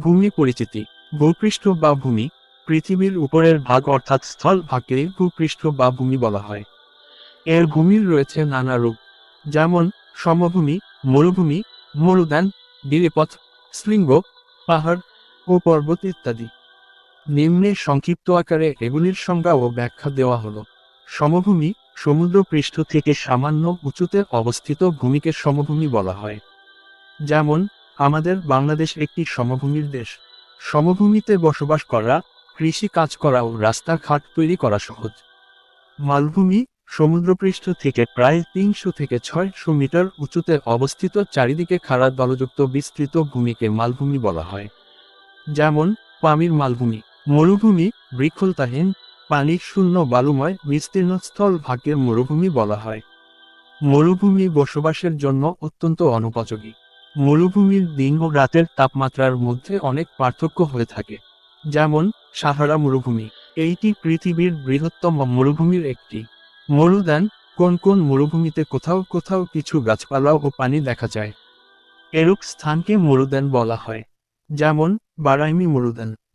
ভূমি পরিচিতি, ভূপৃষ্ঠ বা ভূমি, পৃথিবীর উপরের ভাগ অর্থাৎ স্থল ভাগকে ভূপৃষ্ঠ বা ভূমি বলা হয়। এর ভূমির রয়েছে নানা রূপ, যেমন সমভূমি, মরুভূমি, মরুদ্যান গিরিপথ শৃঙ্গ, পাহাড় ও পর্বত ইত্যাদি। নিম্নে সংক্ষিপ্ত আকারে এগুলির সংজ্ঞা ও ব্যাখ্যা দেওয়া হলো। সমভূমি সমুদ্র পৃষ্ঠ থেকে সামান্য উঁচুতে অবস্থিত ভূমিকে সমভূমি বলা হয়। যেমন আমাদের বাংলাদেশ একটি সমভূমির দেশ। সমভূমিতে বসবাস করা, কৃষি কাজ করা ও রাস্তাঘাট তৈরি করা সহজ। মালভূমি, সমুদ্রপৃষ্ঠ থেকে প্রায় তিনশো থেকে ছয়শো মিটার উঁচুতে অবস্থিত চারিদিকে খাড়া দলযুক্ত বিস্তৃত ভূমিকে মালভূমি বলা হয়। যেমন, পামির মালভূমি, মরুভূমি, বৃক্ষলতাহীন পানি শূন্য বালুময়, বিস্তীর্ণ স্থল ভাগ্যে মরুভূমি বলা হয়। মরুভূমি বসবাসের জন্য অত্যন্ত অনুপযোগী। মরুভূমির দিন ও রাতের তাপমাত্রার মধ্যে অনেক পার্থক্য হয়ে থাকে। যেমন, সাহারা মরুভূমি। এইটি পৃথিবীর বৃহত্তম মরুভূমির একটি। মরুদান কোন কোন মরুভূমিতে কোথাও কোথাও কিছু গাছপালা ও পানি দেখা যায়। এরূপ স্থানকে মরুদান বলা হয়। যেমন, বারাইমি মরুদ্যান